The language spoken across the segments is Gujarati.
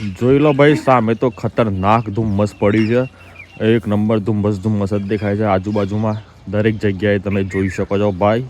જોઈ લો ભાઈ, સામે તો ખતરનાક ધુમ્મસ પડ્યું છે. એક નંબર ધુમ્મસ ધુમ્મસ જ દેખાય છે આજુબાજુમાં. દરેક જગ્યાએ તમે જોઈ શકો છો ભાઈ.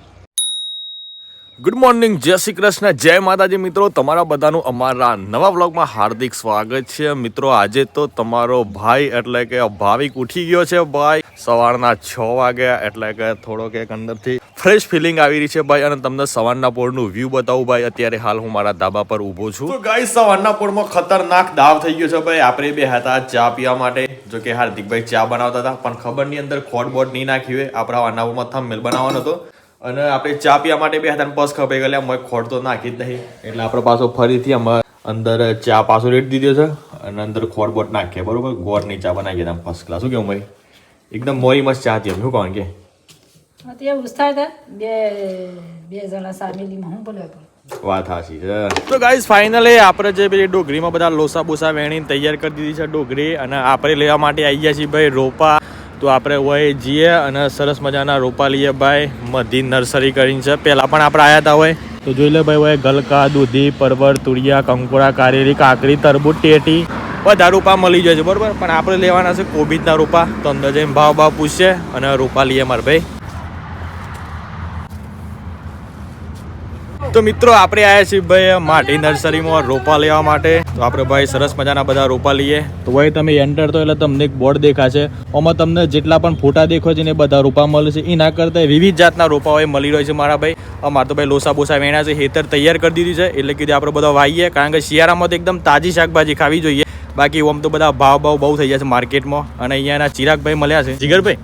ગુડ મોર્નિંગ જય શ્રી કૃષ્ણ, જય માતાજી મિત્રો. તમારા બધાનું અમારા નવા વ્લોગમાં હાર્દિક સ્વાગત છે. મિત્રો, આજે તો તમારો ભાઈ એટલે કે ભાવિક ઉઠી ગયો છે ભાઈ. સવારના છ વાગ્યા એટલે કે થોડોક એક અંદરથી ફ્રેશ ફિલિંગ આવી રહી છે ભાઈ. અને તમને સવારના પોળનું વ્યૂ બતાવું ભાઈ. અત્યારે હાલ હું મારા ધાબા પર ઊભો છું. તો ગાઈ સવારના પોળમાં ખતરનાક દાવ થઈ ગયો છે ભાઈ. આપણે બે હતા ચા પીવા માટે. જો કે હાર્દિકભાઈ ચા બનાવતા હતા. પણ ખબર નહીં અંદર ખોટ બોટ નહીં નાખી હોય. આપણા અનાવમાં થંબમેલ બનાવવાનો હતો. અને આપણે ચા પીવા માટે બે હતા પસ ખપાઈ ગયેલા અમે ખોટ તો નાખી જ નહીં. એટલે આપણે પાછો ફરીથી અમે અંદર ચા પાછો રેટ દીધો છે અને અંદર ખોટ બોટ નાખીએ બરોબર? ગોળની ચા બનાવી ગયા ફર્સ્ટ ક્લાસ શું કેવું ભાઈ? એકદમ મોરી મસ્ત ચા હતી શું કહો કે? વાત હાચી છે. તો ગાઈઝ ફાઇનલી આપણે જે પેલી ડોગરીમાં બધા લોસા બોસા વેણીને તૈયાર કરી દીધી છે ડોગરી અને આપણે લેવા માટે આવી ગયા છીએ ભાઈ રોપા. તો આપણે હોય જઈએ અને સરસ મજાના રૂપાલીએ ભાઈ મધી નર્સરી કરીને છે. પહેલાં પણ આપણે આવ્યા હતા હોય. તો જોઈ લે ભાઈ હોય ગલકા, દૂધી પરવર તુરિયા કંકોડા કારેરી, કાકરી, તરબૂચ, ટેટી. બધા રૂપા મળી જાય છે, બરાબર? પણ આપણે લેવાના છે કોબીજના રૂપા. તો અંદર જઈને ભાવ ભાવ પૂછશે અને રૂપાલીએ મારા ભાઈ તો મિત્રો આપણે આવ્યા છીએ ભાઈ માટી નર્સરીમાં રોપા લેવા માટે. તો આપણે ભાઈ સરસ મજાના બધા રોપા લઈએ. તો ભાઈ તમે એન્ટર તો એટલે તમને એક બોર્ડ દેખાશે. આમાં તમને જેટલા પણ ફોટા દેખો છે ને એ બધા રોપા મળે છે. એના કરતાં વિવિધ જાતના રોપા હોય મળી રહ્યો છે મારા ભાઈ. અમારે તો ભાઈ લોસા બોસા વેણ્યા છે હેતર તૈયાર કરી દીધી છે. એટલે કીધું આપણે બધા વાઈએ કારણ કે શિયાળામાં તો એકદમ તાજી શાકભાજી ખાવી જોઈએ. બાકી આમ તો બધા ભાવ ભાવ બહુ થઈ જાય છે માર્કેટમાં. અને અહીંયાના ચિરાગભાઈ મળ્યા છે. જીગરભાઈ?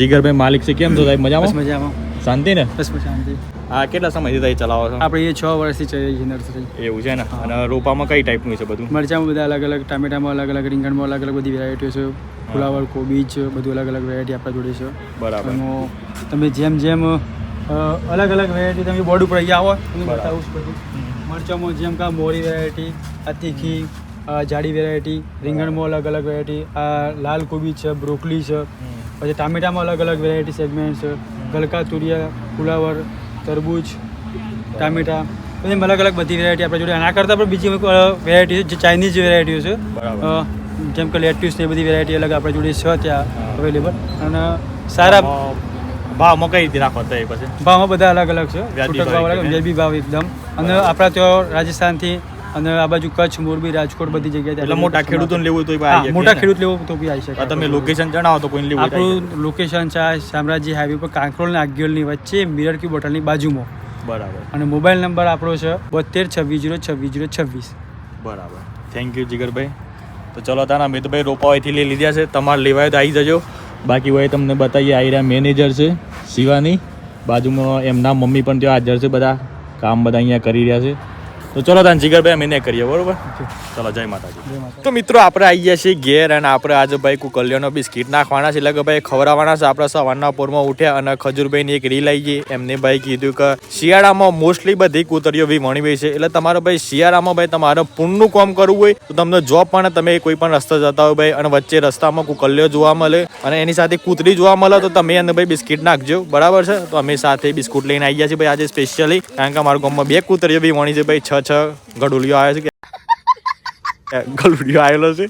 જીગરભાઈ. માલિક છે. કેમ છો સાહેબ? મજામાં? મજામાં. શાંતિ ને? બસ શાંતિ. આ કેટલા સમયથી તમે ચલાવો છો? આપણે એ છ વર્ષથી ચડીએ છીએ નર્સરી. એવું છે ને? અને રોપામાં કઈ ટાઈપનું છે બધું? મરચામાં બધા અલગ અલગ ટામેટામાં અલગ અલગ રીંગણમાં અલગ અલગ બધી વેરાયટીઓ છે. ફુલાવર કોબીજ બધું અલગ અલગ વેરાયટી આપણા જોડે છે. બરાબર. તમે જેમ જેમ અલગ અલગ વેરાયટી તમે બોર્ડ ઉપર અહીંયા આવો તમને બતાવું છું બધું. મરચામાં જેમ કે મોરી વેરાયટી આ તીખી જાડી વેરાયટી રીંગણમાં અલગ અલગ વેરાયટી આ લાલ કોબી છે બ્રોકલી છે પછી ટામેટામાં અલગ અલગ વેરાયટી સેગમેન્ટ છે. ગલકા તુરિયા ફુલાવર તરબૂચ ટામેટા બધી અલગ અલગ બધી વેરાયટી આપણા જોડે. આના કરતાં પણ બીજી વેરાયટી છે જે ચાઇનીઝ વેરાયટીઓ છે. જેમ કે લેટ્યુસ ને એ બધી વેરાયટી અલગ આપણા જોડે છે ત્યાં અવેલેબલ અને સારા ભાવમાં કઈ રીતે રાખો તો પછી? ભાવમાં બધા અલગ અલગ છે. વ્યાજબી ભાવ એકદમ. અને આપણા ત્યાં રાજસ્થાનથી અને આ બાજુ કચ્છ મોરબી રાજકોટ બધી જગ્યાએ એટલે મોટા ખેડૂતોને લેવું હોય તો મોટા ખેડૂત લેવું તો બી આવી શકે. તમે લોકેશન જણાવો તો કોઈને લેવું આપણું લોકેશન છે શામરાજી હાઈવે પર કાંકરોલ અને આગિયોલની વચ્ચે મિરર કી બોટલની બાજુમાં. બરાબર. અને મોબાઈલ નંબર આપણો છે બોતેર છવ્વીસ જીરો છવ્વીસ જીરો છવ્વીસ. બરાબર. થેન્ક યુ જીગરભાઈ. તો ચલો તારા મેં તો ભાઈ રોપા અહીંથી લઈ લીધા છે. તમારે લેવાય તો આવી જજો. બાકી હોય તમને બતાવીએ. આવી રહ્યા મેનેજર છે શિવાની. બાજુમાં એમના મમ્મી પણ ત્યાં હાજર છે બધા. કામ બધા અહીંયા કરી રહ્યા છે. તો ચલો તાન જીગરભાઈ અમે કરીએ બરોબર? ચલો જય માતાજી. તો મિત્રો આપણે આવી ગયા છીએ ઘેર અને આપણે આજે ભાઈ કુકલ્યાનો બિસ્કિટ નાખવાના છે. એટલે કે ભાઈ ખવડાવવાના છે. આપણે સવારના પોરમાં ઉઠ્યા અને ખજૂરભાઈની એક રીલ આવી ગઈ. એમને ભાઈ કીધું કે શિયાળામાં મોસ્ટલી બધી કૂતરીઓ બી વણી ગઈ છે. એટલે તમારે ભાઈ શિયાળામાં ભાઈ તમારે પૂનનું કામ કરવું હોય તો તમને જોબ પણ તમે કોઈ પણ રસ્તા જતા હોય ભાઈ અને વચ્ચે રસ્તામાં કુકલ્યો જોવા મળે અને એની સાથે કૂતરી જોવા મળે તો તમે એને ભાઈ બિસ્કિટ નાખજો. બરાબર છે? તો અમે સાથે બિસ્કુટ લઈને આવી ગયા છીએ ભાઈ આજે સ્પેશિયલી કારણ કે અમારા ગામમાં બે કૂતરીઓ બી વણી છે ભાઈ છ છ ગડુલિયો આવે છે કે ગડુલિયો આવેલો છે.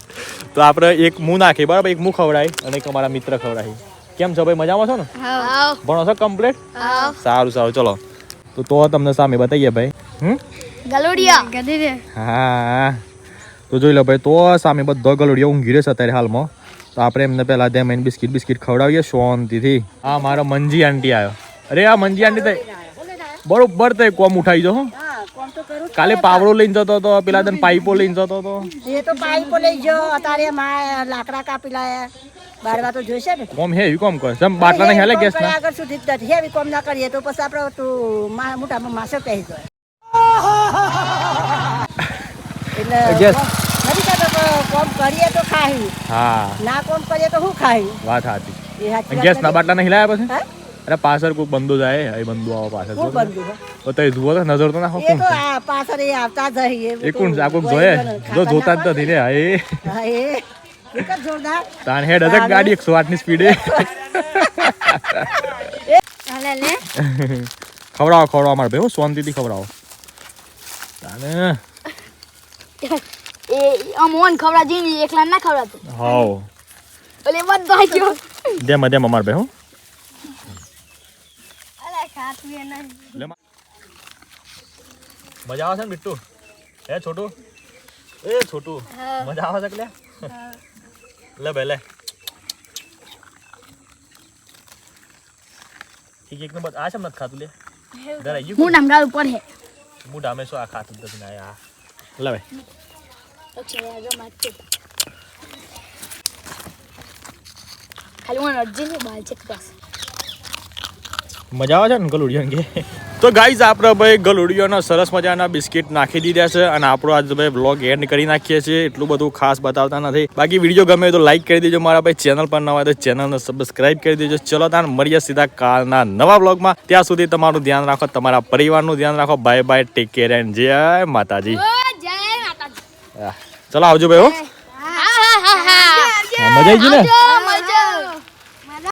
તો આપણે એક મું નાખી બરાબર? એક મું ખવડાવી અને એક અમારા મિત્ર ખવડાવી કેમ છો ભાઈ? મજામાં છો ને? ભણો છો કમ્પ્લીટ સારું સારું. ચલો. તો તો તમને સામે બતાવીએ ભાઈ. હમ? ગલુડિયા. હા. તો જોઈ લો ભાઈ તો સામે બધો ગલુડિયો ઊંઘી રહ્યો છે અત્યારે હાલમાં. તો આપણે એમને પહેલા ત્યાં મેં બિસ્કિટ બિસ્કિટ ખવડાવીએ શાંતિથી. હા મારો મંજી આંટી આવ્યો અરે આ મંજી આંટી તો બરોબર તો કોમ ઉઠાઈ જો હો. કાલે પાવડો લઈને જતો હતો પેલા તને પાઇપો લઈને જતો હતો. એ તો પાઇપો લઈ ગયો અત્યારે માં લાકડા કાપી લાયા. બારવા તો જોઈશે ને? કોમ હે કોમ કરે. સમ બાટલા નહીં હેલે ગેસ ના. આગળ સુધી જ હે કોમ ના કરીએ તો પછી આપણે તું મોટામાં માસે પહેરી જાય એટલે નથી કહેતો કોમ કરીએ તો ખાહી હા. ના કોમ કરીએ તો હું ખાઈ? વાત સાચી. ગેસ ના બાટલા નહીં હિલાયા પછી? અરે પાછળ કોઈ બંદો જાય એ બંદો આવો પાછળ ને. બંધુ હે? તો તે જુઓ તો નજર તો નાખો કોણ તો આ પાછળ એ આવતા જઈએ એ કોણ આ કોક જોયે? જો જોતા જ નથી રે હા હાય એક જોરદાર. તાણ હેડ હશે ગાડી એકસો આઠની સ્પીડે હાલે લે. ખવડાવો ખવડાવો મારે ભાઈ શાંતિથી ખવડાવો. તાને એ આ મોહન ખવડાવજી એકલા ના ખવડાવતો. હાવ એટલે બધા ગયો. જેમ જેમ અમાર ભાઈ હું. મજા આવે છે ને બિટ્ટુ હે છોટું એ છોટું મજા આવે છે કે લે લે બે લે ઠીક એક નંબર આ છે નથી ખાતું લે દર આવી હું નામ ગાળ ઉપર હે ગયું હું ડામે શું આ ખાતું જ નથી ના આ લે ભાઈ પછી આ જો માથે ખાલી મને અર્જુન ને બાલ છે બસ મજા આવે છે ને ગલુડિયાને કે? તો ગાઈઝ આપણે ભાઈ ગલુડિયોના સરસ મજાના બિસ્કિટ નાખી દીધા છે અને આપણો આજ ભાઈ બ્લોગ એન્ડ કરી નાખીએ છીએ. એટલું બધું ખાસ બતાવતા નથી. બાકી વીડિયો ગમે તો લાઈક કરી દેજો મારા ભાઈ. ચેનલ પર નવા હોય તો ચેનલને સબસ્ક્રાઈબ કરી દેજો. ચલો તાન મળીએ સીધા કાલના નવા બ્લોગમાં ત્યાં સુધી તમારું ધ્યાન રાખો તમારા પરિવારનું ધ્યાન રાખો. Bye bye take care and જય માતાજી. ઓ જય ચલો આવજો ભાઈ હો. હા હા હા હા. મજા આવી ગઈ ને? આવજો.